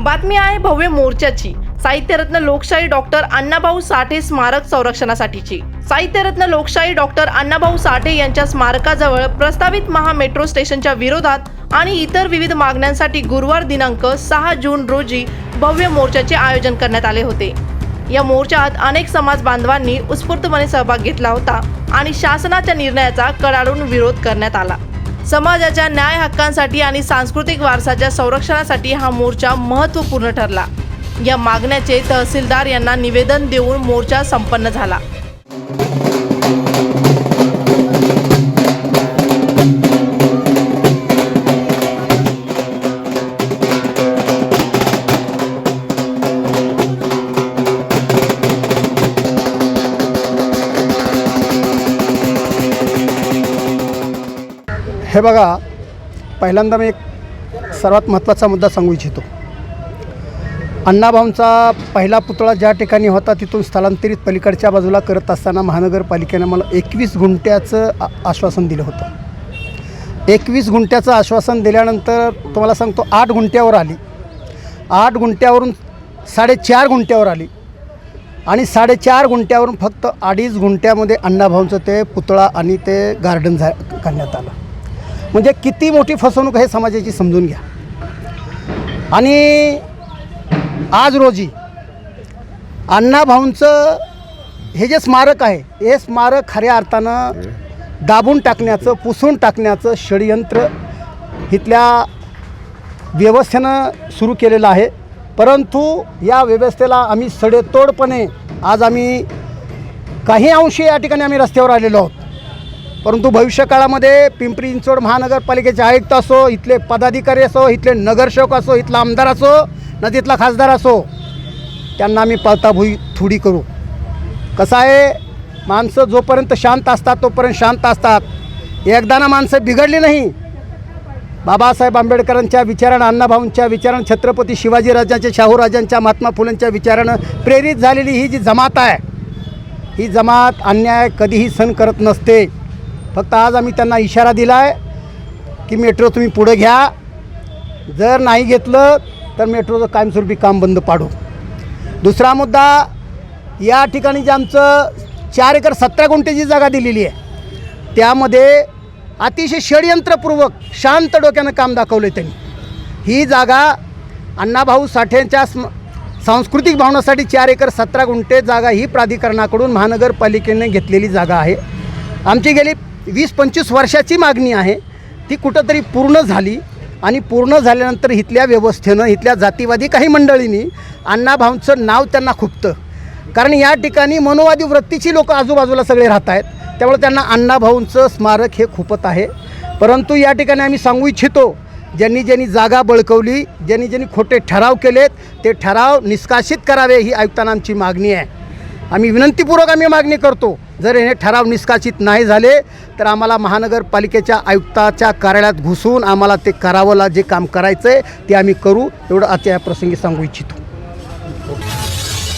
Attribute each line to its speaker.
Speaker 1: बातमी आहे भव्य मोर्चाची. साहित्यरत्न लोकशाही डॉक्टर अण्णाभाऊ साठे स्मारक संरक्षणासाठीची. साहित्यरत्न लोकशाही डॉक्टर अण्णाभाऊ साठे यांच्या स्मारकाजवळ प्रस्तावित महा मेट्रो स्टेशनच्या विरोधात आणि इतर विविध मागण्यांसाठी गुरुवार दिनांक सहा जून रोजी भव्य मोर्चाचे आयोजन करण्यात आले होते. या मोर्चात अनेक समाज बांधवांनी उत्स्फूर्तपणे सहभाग घेतला होता आणि शासनाच्या निर्णयाचा कडाडून विरोध करण्यात आला. समाजाच्या न्याय हक्कांसाठी आणि सांस्कृतिक वारसाच्या संरक्षणासाठी हा मोर्चा महत्त्वपूर्ण ठरला. या मागण्याचे तहसीलदार यांना निवेदन देऊन मोर्चा संपन्न झाला.
Speaker 2: हे बघा पहिल्यांदा मी एक सर्वात महत्त्वाचा मुद्दा सांगू इच्छितो. अण्णाभाऊंचा पहिला पुतळा ज्या ठिकाणी होता तिथून स्थलांतरित पलीकडच्या बाजूला करत असताना महानगरपालिकेनं मला एकवीस गुंट्याचं आश्वासन दिलं होतं. एकवीस गुंट्याचं आश्वासन दिल्यानंतर तुम्हाला सांगतो आठ गुंट्यावर आली. आठ गुंट्यावरून साडेचार गुंट्यावर आली. आणि साडेचार गुंट्यावरून फक्त अडीच गुंट्यामध्ये अण्णाभाऊंचं ते पुतळा आणि ते गार्डन झा करण्यात आलं. म्हणजे किती मोठी फसवणूक आहे समाजाची समजून घ्या. आणि आज रोजी अण्णाभाऊंचं हे जे स्मारक आहे हे स्मारक खऱ्या अर्थानं दाबून टाकण्याचं पुसून टाकण्याचं षडयंत्र इथल्या व्यवस्थेनं सुरू केलेलं आहे. परंतु या व्यवस्थेला आम्ही सडेतोडपणे आज आम्ही काही अंशी या ठिकाणी आम्ही रस्त्यावर आलेलो आहोत. परंतु भविष्यकाळामध्ये पिंपरी चिंचवड महानगरपालिकेचे आयुक्त असो इथले पदाधिकारी असो इथले नगरसेवक असो इथला आमदार असो ना तिथला खासदार असो त्यांना आम्ही पळताभुई थोडी करू. कसं आहे माणसं जोपर्यंत शांत असतात तोपर्यंत शांत असतात. एकदा ना माणसं बिघडली नाही. बाबासाहेब आंबेडकरांच्या विचारानं अण्णाभाऊंच्या विचारानं छत्रपती शिवाजीराजांच्या शाहूराजांच्या महात्मा फुलेंच्या विचारानं प्रेरित झालेली ही जी जमात आहे ही जमात अन्याय कधीही सहन करत नसते. फक्त आज आम्ही त्यांना इशारा दिला आहे की मेट्रो तुम्ही पुढं घ्या. जर नाही घेतलं तर मेट्रोचं कायमस्वरूपी काम बंद पाडू. दुसरा मुद्दा या ठिकाणी जे आमचं चार एकर सतरा गुंठेची जागा दिलेली आहे त्यामध्ये अतिशय षडयंत्रपूर्वक शांत डोक्यानं काम दाखवलं त्यांनी. ही जागा अण्णाभाऊ साठेंच्या स्म सांस्कृतिक भावनासाठी चार एकर सतरा गुंठे जागा ही प्राधिकरणाकडून महानगरपालिकेने घेतलेली जागा आहे. आमची गेली वीस पंचवीस वर्षाची मागणी आहे. ती कुठंतरी पूर्ण झाली आणि पूर्ण झाल्यानंतर इथल्या व्यवस्थेनं इथल्या जातीवादी काही मंडळींनी अण्णाभाऊंचं नाव त्यांना खुपतं. कारण या ठिकाणी मनोवादी वृत्तीची लोक आजूबाजूला सगळे राहत आहेत त्यामुळे त्यांना अण्णाभाऊंचं स्मारक हे खूपत आहे. परंतु या ठिकाणी आम्ही सांगू इच्छितो ज्यांनी ज्यांनी जागा बळकवली ज्यांनी ज्यांनी खोटे ठराव केलेत ते ठराव निष्कासित करावे ही आयुक्तांना आमची मागणी आहे. आम्ही विनंतीपूर्वक आम्ही मागणी करतो. जर हे ठराव निष्कासित नाही झाले तर आम्हाला महानगरपालिकेच्या आयुक्ताच्या कार्यालयात घुसून आम्हाला ते करावंला जे काम करायचं आहे ते आम्ही करू. एवढं आजच्या या प्रसंगी सांगू इच्छितो.